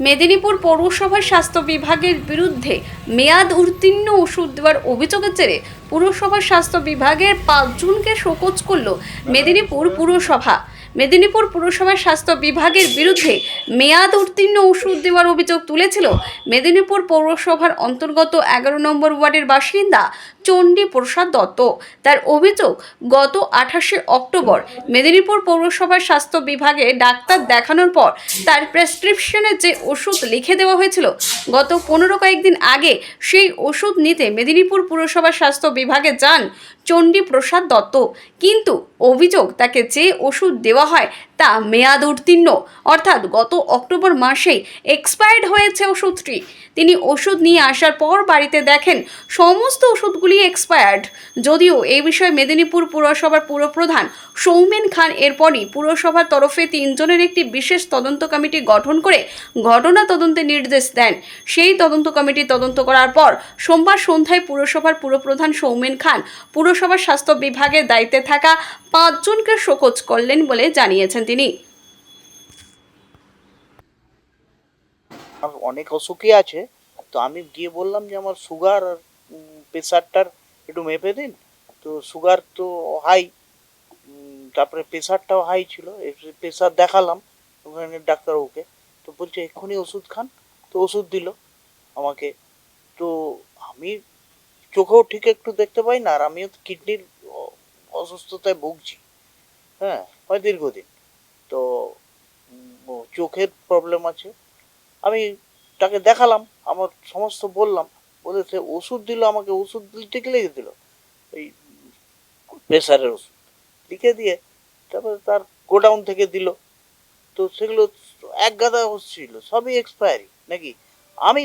মেদিনীপুর পৌরসভার স্বাস্থ্য বিভাগের বিরুদ্ধে মেয়াদ উত্তীর্ণ ওষুধ দেওয়ার অভিযোগের জেরে পুরসভার স্বাস্থ্য বিভাগের পাঁচজনকে শোকজ করল মেদিনীপুর পুরসভা। মেদিনীপুর পুরসভার স্বাস্থ্য বিভাগের বিরুদ্ধে মেয়াদ উত্তীর্ণ ওষুধ দেওয়ার অভিযোগ তুলেছিল মেদিনীপুর পৌরসভার অন্তর্গত এগারো নম্বর ওয়ার্ডের বাসিন্দা চণ্ডী প্রসাদ দত্ত। তার অভিযোগ, গত আঠাশে অক্টোবর মেদিনীপুর পৌরসভার স্বাস্থ্য বিভাগে ডাক্তার দেখানোর পর তার প্রেসক্রিপশনে যে ওষুধ লিখে দেওয়া হয়েছিল, গত পনেরো কয়েকদিন আগে সেই ওষুধ নিতে মেদিনীপুর পুরসভার স্বাস্থ্য বিভাগে যান চণ্ডী প্রসাদ দত্ত। কিন্তু অভিযোগ তাকে যে ওষুধ দেওয়া হয় তা মেয়াদ উত্তীর্ণ। অর্থাৎ গত অক্টোবর মাসেই এক্সপায়ার্ড হয়েছে ওষুধটি। তিনি ওষুধ নিয়ে আসার পর বাড়িতে দেখেন সমস্ত ওষুধগুলি এক্সপায়ার্ড যদিও এই বিষয়ে মেদিনীপুর পুরসভার পুরপ্রধান সৌমেন খান এরপরই পুরসভার তরফে তিনজনের একটি বিশেষ তদন্ত কমিটি গঠন করে ঘটনা তদন্তের নির্দেশ দেন। সেই তদন্ত কমিটি তদন্ত করার পর সোমবার সন্ধ্যায় পুরসভার পুরপ্রধান সৌমেন খান পুরসভার স্বাস্থ্য বিভাগের দায়িত্বে থাকা পাঁচজনকে শোকজ করলেন বলে জানিয়েছেন তিনি। অনেক অসুখই আছে, তো আমি গিয়ে বললাম যে আমার সুগার আর প্রেশারটার একটু মেপে দিন। তো সুগার তো হাই তারপরে প্রেশারটাও হাই ছিল প্রেশার দেখালাম ওখানে ডাক্তারবাবুকে তো বলছে, এক্ষুনি ওষুধ খান। তো ওষুধ দিল আমাকে। তো আমি চোখেও ঠিক একটু দেখতে পাই না, আর আমিও কিডনির অসুস্থতায় ভুগছি। হ্যাঁ হয় দীর্ঘদিন। তো চোখের প্রবলেম আছে। আমি তাকে দেখালাম, আমার সমস্ত বললাম, বলে সে ওষুধ দিল, আমাকে ওষুধ ঠিক লিখে দিল। এই প্রেশারের ওষুধ লিখে দিয়ে তারপরে তার গোডাউন থেকে দিল। তো সেগুলো এক গাদা ওষুধ ছিল, সবই এক্সপায়ারি নাকি? আমি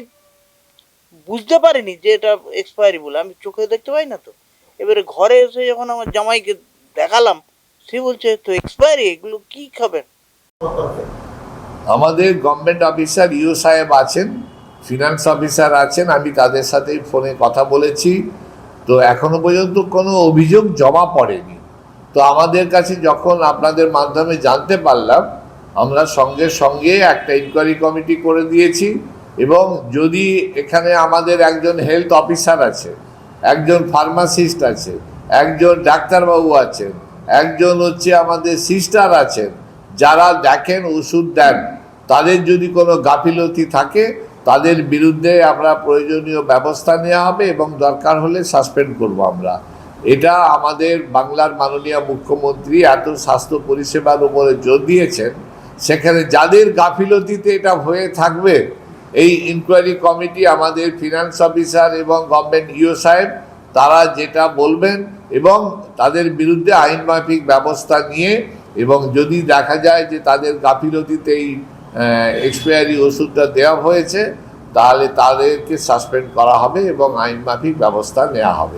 বুঝতে পারিনি যে এটা এক্সপায়ারি বলে, আমি চোখে দেখতে পাই না তো। এবারে ঘরে এসে যখন আমার জামাইকে দেখালাম সে বলছে, তো এক্সপায়ারি এগুলো কি খাবেন? আমাদের গভর্নমেন্ট অফিসার ইউ সাহেব আছেন ফিনান্স অফিসার আছেন, আমি তাদের সাথেই ফোনে কথা বলেছি। তো এখনও পর্যন্ত কোনো অভিযোগ জমা পড়েনি। তো আমাদের কাছে যখন আপনাদের মাধ্যমে জানতে পারলাম, আমরা সঙ্গে সঙ্গে একটা ইনকোয়ারি কমিটি করে দিয়েছি এবং যদি এখানে আমাদের একজন হেলথ অফিসার আছে, একজন ফার্মাসিস্ট আছে, একজন ডাক্তারবাবু আছেন একজন হচ্ছে আমাদের সিস্টার আছেন, যারা দেখেন ওষুধ দেন, তাদের যদি কোনো গাফিলতি থাকে, তাদের বিরুদ্ধে আমরা প্রয়োজনীয় ব্যবস্থা নেওয়া হবে এবং দরকার হলে সাসপেন্ড করব আমরা। এটা আমাদের বাংলার মাননীয় মুখ্যমন্ত্রী এত স্বাস্থ্য পরিষেবার উপরে জোর দিয়েছেন, সেখানে যাদের গাফিলতিতে এটা হয়ে থাকবে, এই ইনকোয়ারি কমিটি আমাদের ফিনান্স অফিসার এবং গভর্নমেন্ট ইও সাহেব তারা যেটা বলবেন এবং তাদের বিরুদ্ধে আইনমাফিক ব্যবস্থা নিয়ে এবং যদি দেখা যায় যে তাদের গাফিলতিতে এই এক্সপায়ারি ওষুধটা দেওয়া হয়েছে, তাহলে তাদেরকে সাসপেন্ড করা হবে এবং আইনমাফিক ব্যবস্থা নেওয়া হবে।